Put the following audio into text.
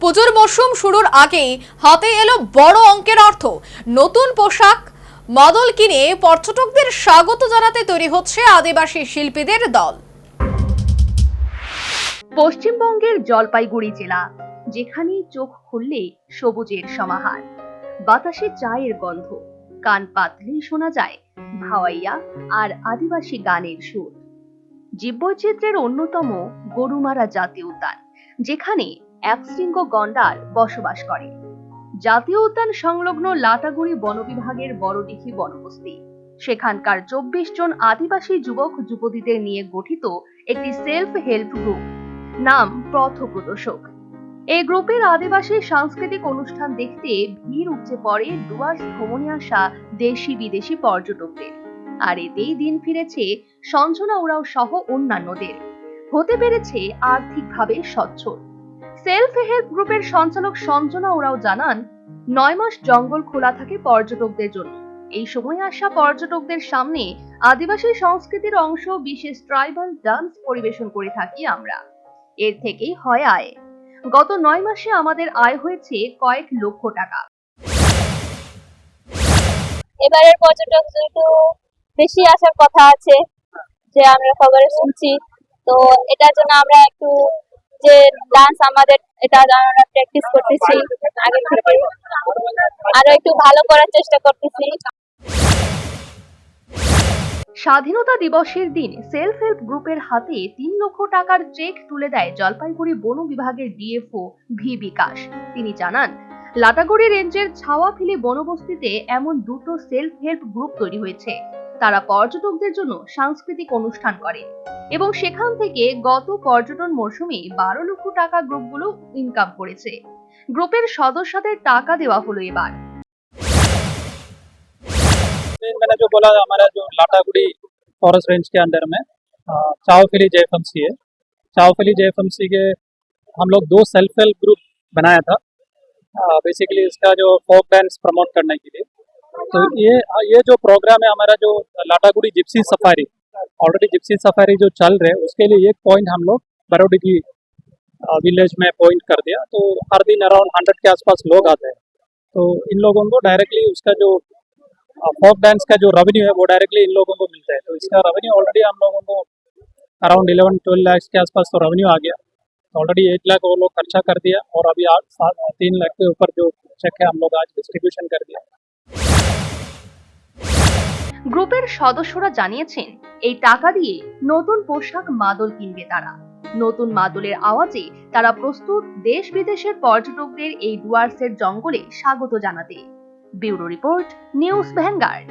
পুজোর মরশুম শুরুর আগেই হাতে এলো বড় অঙ্কের অর্থ। নতুন পোশাক, মাদল কিনে পর্যটকদের স্বাগত জানাতে তৈরি হচ্ছে আদিবাসী শিল্পীদের দল। পশ্চিমবঙ্গের জলপাইগুড়ি জেলা, যেখানেই চোখ খুললে সবুজের সমাহার। বাতাসে চায়ের গন্ধ, কান পাতলেই শোনা যায় ভাওয়াইয়া আর আদিবাসী গানের সুর। জীববৈচিত্র্যের অন্যতম গরুমারা জাতীয় উদ্যান, যেখানে একশৃঙ্গ গন্ডার বসবাস করে। জাতীয় উদ্যান সংলগ্ন লাটাগুড়ি বনবিভাগের বড়দিঘি বনবস্তি। সেখানকার চব্বিশ জন আদিবাসী যুবক যুবতীদের নিয়ে গঠিত একটি সেলফ হেল্প গ্রুপ নাম পথ প্রদর্শক এই গ্রুপের আদিবাসী সাংস্কৃতিক অনুষ্ঠান দেখতে ভিড় উপচে পড়ে ডুয়ার্স ভ্রমণে আসা দেশি বিদেশি পর্যটকদের। আর এতেই দিন ফিরেছে সঞ্জনা ওরাও সহ অন্যান্যদের। হতে পেরেছে আর্থিকভাবে সচ্ছল। সেলফ হেল্প গ্রুপের সঞ্চালক সঞ্জনা ওরাও জানান, নয় মাস জঙ্গল খোলা থাকে পর্যটকদের জন্য। এই সময় আসা পর্যটকদের সামনে আদিবাসী সংস্কৃতির অংশ, বিশেষ ট্রাইবাল ডান্স পরিবেশন করে থাকি আমরা। এর থেকেই হয় আয়। গত নয় মাসে আমাদের আয় হয়েছে কয়েক লক্ষ টাকা। এবারের পর্যটক যেহেতু বেশি আসার কথা আছে, যে আমরা খবরে শুনছি, তো এটার জন্য আমরা একটু যে ডান্স আমাদের এটা আমরা প্র্যাকটিস করতেছি, আগে থেকে। আরও একটু ভালো করার চেষ্টা করতেছি। স্বাধীনতা দিবসের দিন সেলফ হেল্প গ্রুপের হাতে তিন লক্ষ টাকার চেক তুলে দেয় জলপাইগুড়ি বন বিভাগের ডিএফও ভি বিকাশ। তিনি জানান লাটাগুড়ি রেঞ্জের ছাওয়াফিলি বনবস্তিতে এমন দুটো সেলফ হেল্প গ্রুপ তৈরি হয়েছে। তারা পর্যটকদের জন্য সাংস্কৃতিক অনুষ্ঠান করে এবং সেখান থেকে গত পর্যটন মরশুমে বারো লক্ষ টাকা গ্রুপগুলো ইনকাম করেছে গ্রুপের সদস্যদের টাকা দেওয়া হলো এবার फिर मैंने जो बोला हमारा जो लाटागुड़ी फॉरेस्ट रेंज के अंडर में चावफिली जेएफएमसी है चावफिली जेएफएमसी के हम लोग दो सेल्फ हेल्प ग्रुप बनाया था बेसिकली इसका जो फोक डांस प्रमोट करने के लिए तो ये ये जो प्रोग्राम है, हमारा जो Lataguri gypsy safari already gypsy safari जो चल रहे हैं, उसके लिए एक पॉइंट हम लोग बरोडी की विलेज में पॉइंट कर दिया। तो हर दिन अराउंड हंड्रेड के आसपास लोग आते हैं। तो इन लोगों को डायरेक्टली उसका जो फोक डांस का जो रेवेन्यू है, वो डायरेक्टली इन लोगों को मिलता है। तो इसका रेवेन्यू ऑलरेडी हम लोगों को अराउंड इलेवन ट्वेल्व लाख के आसपास तो रेवेन्यू आ गया। ऑलरेडी एट लाख वो लोग खर्चा कर दिया और अभी आठ, सात, तीन लाख के ऊपर जो चेक है, हम लोग आज डिस्ट्रीब्यूशन कर दिया। গ্রুপের সদস্যরা জানিয়েছেন, এই টাকা দিয়ে নতুন পোশাক মাদল কিনবে তারা। নতুন মাদলের আওয়াজে তারা প্রস্তুত দেশ বিদেশের পর্যটকদের এই ডুয়ার্সের জঙ্গলে স্বাগত জানাতে। Bureau report, news Vanguard.